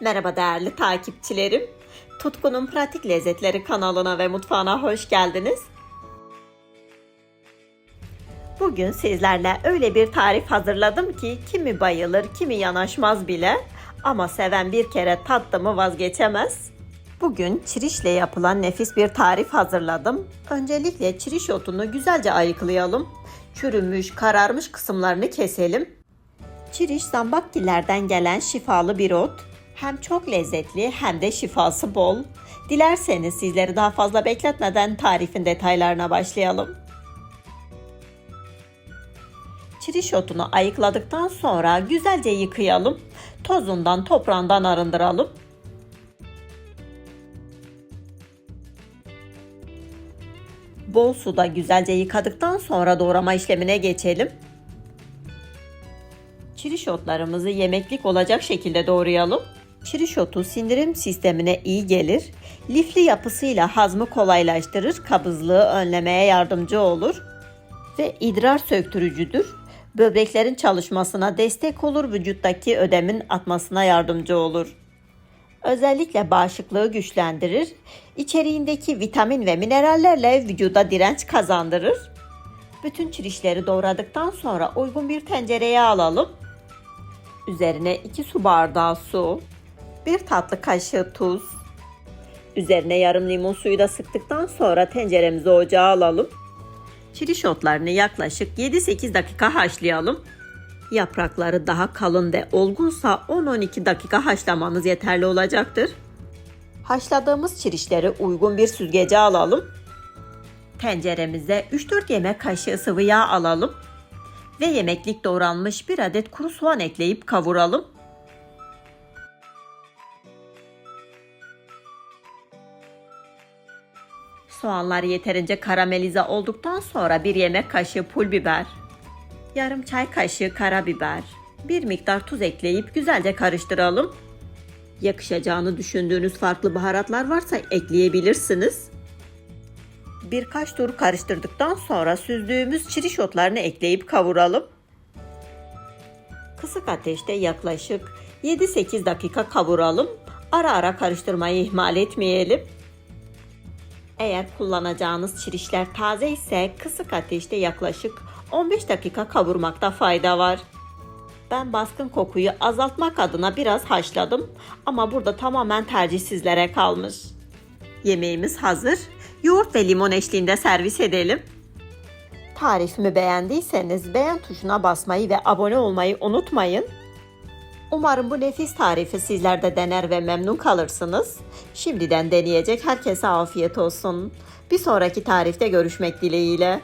Merhaba değerli takipçilerim. Tutkunun Pratik Lezzetleri kanalına ve mutfağına hoş geldiniz. Bugün sizlerle öyle bir tarif hazırladım ki kimi bayılır, kimi yanaşmaz bile ama seven bir kere tattı mı vazgeçemez. Bugün çirişle yapılan nefis bir tarif hazırladım. Öncelikle çiriş otunu güzelce ayıklayalım. Çürümüş, kararmış kısımlarını keselim. Çiriş zambaktilerden gelen şifalı bir ot. Hem çok lezzetli hem de şifası bol. Dilerseniz sizleri daha fazla bekletmeden tarifin detaylarına başlayalım. Çiriş otunu ayıkladıktan sonra güzelce yıkayalım. Tozundan, toprağından arındıralım. Bol suda güzelce yıkadıktan sonra doğrama işlemine geçelim. Çiriş otlarımızı yemeklik olacak şekilde doğrayalım. Çiriş otu sindirim sistemine iyi gelir. Lifli yapısıyla hazmı kolaylaştırır, kabızlığı önlemeye yardımcı olur ve idrar söktürücüdür. Böbreklerin çalışmasına destek olur, vücuttaki ödemin atmasına yardımcı olur. Özellikle bağışıklığı güçlendirir. İçeriğindeki vitamin ve minerallerle vücuda direnç kazandırır. Bütün çirişleri doğradıktan sonra uygun bir tencereye alalım. Üzerine 2 su bardağı su, 1 tatlı kaşığı tuz, üzerine yarım limon suyu da sıktıktan sonra tenceremizi ocağa alalım. Çiriş otlarını yaklaşık 7-8 dakika haşlayalım. Yaprakları daha kalın ve olgunsa 10-12 dakika haşlamanız yeterli olacaktır. Haşladığımız çirişleri uygun bir süzgece alalım. Tenceremize 3-4 yemek kaşığı sıvı yağ alalım ve yemeklik doğranmış bir adet kuru soğan ekleyip kavuralım. Soğanlar yeterince karamelize olduktan sonra bir yemek kaşığı pul biber, yarım çay kaşığı karabiber, bir miktar tuz ekleyip güzelce karıştıralım. Yakışacağını düşündüğünüz farklı baharatlar varsa ekleyebilirsiniz. Birkaç tur karıştırdıktan sonra süzdüğümüz çiriş otlarını ekleyip kavuralım. Kısık ateşte yaklaşık 7-8 dakika kavuralım. Ara ara karıştırmayı ihmal etmeyelim. Eğer kullanacağınız çirişler taze ise kısık ateşte yaklaşık 15 dakika kavurmakta fayda var. Ben baskın kokuyu azaltmak adına biraz haşladım ama burada tamamen tercih sizlere kalmış. Yemeğimiz hazır. Yoğurt ve limon eşliğinde servis edelim. Tarifimi beğendiyseniz beğen tuşuna basmayı ve abone olmayı unutmayın. Umarım bu nefis tarifi sizler de dener ve memnun kalırsınız. Şimdiden deneyecek herkese afiyet olsun. Bir sonraki tarifte görüşmek dileğiyle.